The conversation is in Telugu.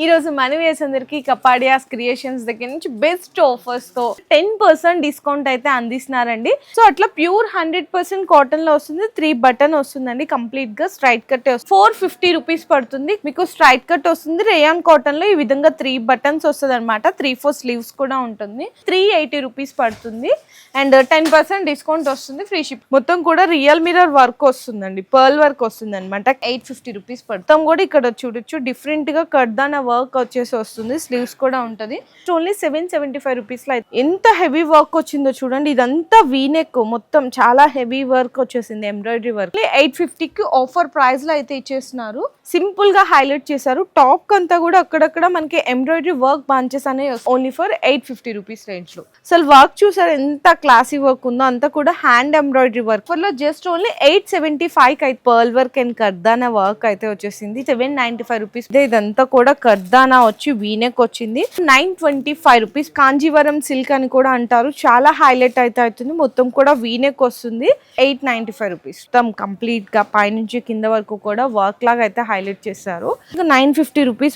ఈ రోజు మనీ అందరికి కపాడియాస్ క్రియేషన్స్ దగ్గర నుంచి బెస్ట్ ఆఫర్స్తో టెన్ పర్సెంట్ డిస్కౌంట్ అయితే అందిస్తున్నారండి. సో అట్లా ప్యూర్ హండ్రెడ్ పర్సెంట్ కాటన్లో వస్తుంది త్రీ బటన్ వస్తుందండి కంప్లీట్గా straight cut four fifty rupees పడుతుంది మీకు స్ట్రైట్ కట్ వస్తుంది రేయాన్ కాటన్లో ఈ విధంగా త్రీ బటన్స్ వస్తుంది అనమాట త్రీ ఫోర్ స్లీవ్స్ కూడా ఉంటుంది త్రీ ఎయిటీ రూపీస్ పడుతుంది. అండ్ టెన్ పర్సెంట్ డిస్కౌంట్ వస్తుంది ఫ్రీ షిప్ మొత్తం కూడా రియల్ మిరర్ వర్క్ వస్తుందండి పర్ల్ వర్క్ వస్తుంది అనమాట ఎయిట్ ఫిఫ్టీ రూపీస్ పడుతుంది. కూడా ఇక్కడ చూడొచ్చు డిఫరెంట్గా కడ్దాన్ వర్క్ వచ్చేసి వస్తుంది స్లీవ్స్ కూడా ఉంటుంది. ఓన్లీ సెవెన్ సెవెంటీ ఫైవ్ రూపీస్లో అయితే ఎంత హెవీ వర్క్ వచ్చిందో చూడండి ఇదంతా వీనెక్ మొత్తం చాలా హెవీ వర్క్ వచ్చేసింది ఎంబ్రాయిడరీ వర్క్ ఎయిట్కి ఆఫర్ ప్రైస్లో అయితే ఇచ్చేస్తున్నారు. సింపుల్గా హైలైట్ చేశారు. టాప్ అంతా కూడా అక్కడక్కడ మనకి ఎంబ్రాయిడరీ వర్క్ బాంచెస్ అనేవి only for eight fifty rupees రేంజ్లో. అసలు వర్క్ చూసారు ఎంత క్లాసీ వర్క్ ఉందో అంతా కూడా హ్యాండ్ ఎంబ్రాయిడరీ వర్క్ ఫర్లో జస్ట్ ఓన్లీ ఎయిట్ సెవెంటీ ఫైవ్కి అయితే పర్ల్ వర్క్ అండ్ కర్దానా వర్క్ అయితే వచ్చేసింది. సెవెన్ నైన్టీ ఫైవ్ రూపీస్ ఇదంతా కూడా కర్దానా వచ్చి వీనెక్ వచ్చింది. Nine twenty five rupees Kanjeevaram silk అని కూడా అంటారు. చాలా హైలైట్ అయితే అవుతుంది. మొత్తం కూడా వీనెక్ వస్తుంది. ఎయిట్ నైన్టీ ఫైవ్ రూపీస్ మొత్తం కంప్లీట్గా పైనుంచి కింద వరకు కూడా వర్క్ లాగా అయితే హైలైట్ చేశారు. ఇంకా నైన్ ఫిఫ్టీ రూపీస్